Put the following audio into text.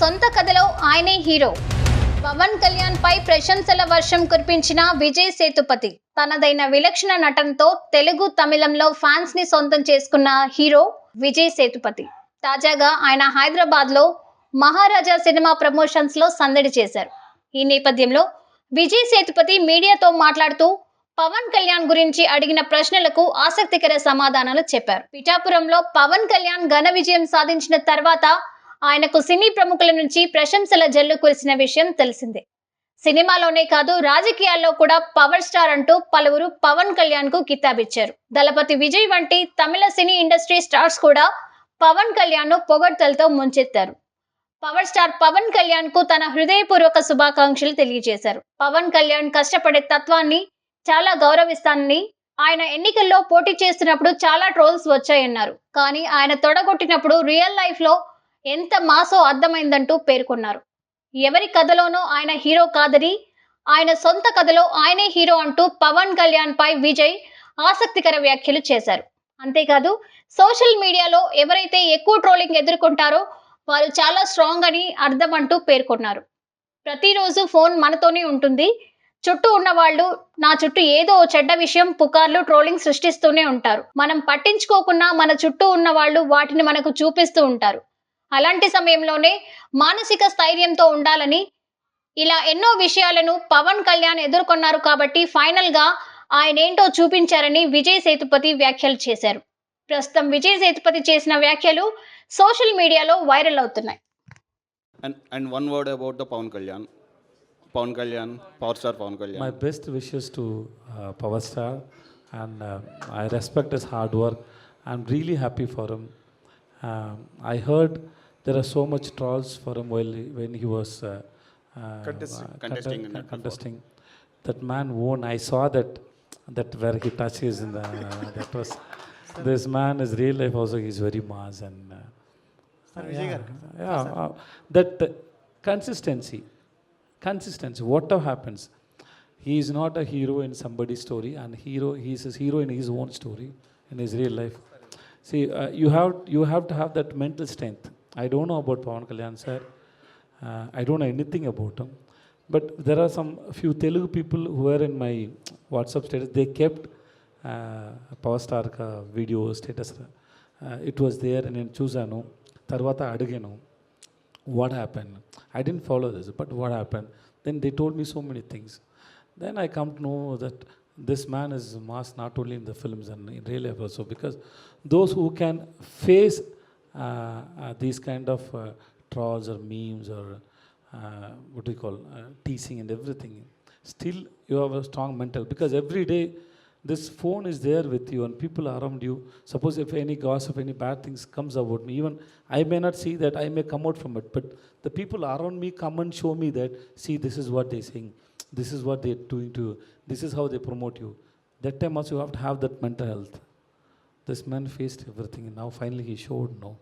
సొంత కథలో ఆయనే హీరో. పవన్ కళ్యాణ్ పై ప్రశంసల వర్షం కురిపించిన విజయ్ సేతుపతి. తనదైన విలక్షణ నటనతో తెలుగు తమిళంలో ఫ్యాన్స్ని సొంతం చేసుకున్న హీరో విజయ్ సేతుపతి. తాజాగా ఆయన హైదరాబాద్లో మహారాజా సినిమా ప్రమోషన్స్లో సందడి చేశారు. ఈ నేపథ్యంలో విజయ్ సేతుపతి మీడియాతో మాట్లాడుతూ పవన్ కళ్యాణ్ గురించి అడిగిన ప్రశ్నలకు ఆసక్తికర సమాధానాలు చెప్పారు. పిఠాపురంలో పవన్ కళ్యాణ్ ఘన విజయం సాధించిన తర్వాత ఆయనకు సినీ ప్రముఖుల నుంచి ప్రశంసల జల్లు కురిసిన విషయం తెలిసిందే. సినిమాలోనే కాదు రాజకీయాల్లో కూడా పవర్ స్టార్ అంటూ పలువురు పవన్ కళ్యాణ్కు కితాబిచ్చారు. దళపతి విజయ్ వంటి తమిళ సినీ ఇండస్ట్రీ స్టార్స్ కూడా పవన్ కళ్యాణ్ను పొగడ్తలతో ముంచెత్తారు. పవర్ స్టార్ పవన్ కళ్యాణ్కు తన హృదయపూర్వక శుభాకాంక్షలు తెలియజేశారు. పవన్ కళ్యాణ్ కష్టపడే తత్వాన్ని చాలా గౌరవిస్తానని ఆయన ఎన్నికల్లో పోటీ చేస్తున్నప్పుడు చాలా ట్రోల్స్ వచ్చాయన్నారు. కానీ ఆయన తొడగొట్టినప్పుడు రియల్ లైఫ్లో ఎంత మాసో అర్థమైందంటూ పేర్కొన్నారు. ఎవరి కథలోనూ ఆయన హీరో కాదని ఆయన సొంత కథలో ఆయనే హీరో అంటూ పవన్ కళ్యాణ్ పై విజయ్ ఆసక్తికర వ్యాఖ్యలు చేశారు. అంతేకాదు సోషల్ మీడియాలో ఎవరైతే ఎక్కువ ట్రోలింగ్ ఎదుర్కొంటారో వారు చాలా స్ట్రాంగ్ అని అర్థం అంటూ పేర్కొన్నారు. ప్రతిరోజు ఫోన్ మనతోనే ఉంటుంది. చుట్టూ ఉన్న వాళ్ళు నా చుట్టూ ఏదో చెడ్డ విషయం పుకార్లు ట్రోలింగ్ సృష్టిస్తూనే ఉంటారు. మనం పట్టించుకోకుండా మన చుట్టూ ఉన్న వాళ్ళు వాటిని మనకు చూపిస్తూ ఉంటారు. అలాంటి సమయంలోనే మానసిక స్థైర్యంతో ఉండాలని ఇలా ఎన్నో విషయాలను పవన్ కళ్యాణ్ ఎదుర్కొన్నారు కాబట్టి ఫైనల్గా ఆయన ఏంటో చూపించారని విజయ్ సేతుపతి వ్యాఖ్యలు చేశారు. ప్రస్తుతం విజయ్ సేతుపతి చేసిన వ్యాఖ్యలు సోషల్ మీడియాలో వైరల్ అవుతున్నాయి. And one word Pawan Kalyan Pawan Kalyan power star Pawan Kalyan my power star hard work I'm happy for Um, I heard there are so much trolls for him while he, when he was uh, uh, Contesting- uh, contesting conte- in it before. contesting. That man won. I saw that that where he touches in the that was. This man is real life also. He's very mass and. Uh, yeah, yeah uh, that uh, consistency consistency whatever happens he is not a hero in somebody's story and hero he is a hero in his own story in his real life see uh, you have you have to have that mental strength i don't know about pawan kalyan sir uh, i don't know anything about him but there are some few telugu people who are in my whatsapp status they kept uh, power star video status it was there నేను చూశాను తర్వాత అడిగాను what happen I didn't follow this but what happen then they told me so many things then I come to know that this man is mass not only in the films and in real life also because those who can face uh, uh, these kind of uh, trolls or memes or uh, what do you call uh, teasing and everything still you have a strong mental because every day this phone is there with you and people around you. Suppose if any gossip any bad things comes about me even i may not see that i may come out from it but the people around me come and show me that see this is what they're saying this is what they're doing to you. This is how they promote you. That time also you have to have that mental health. This man faced everything and now finally he showed no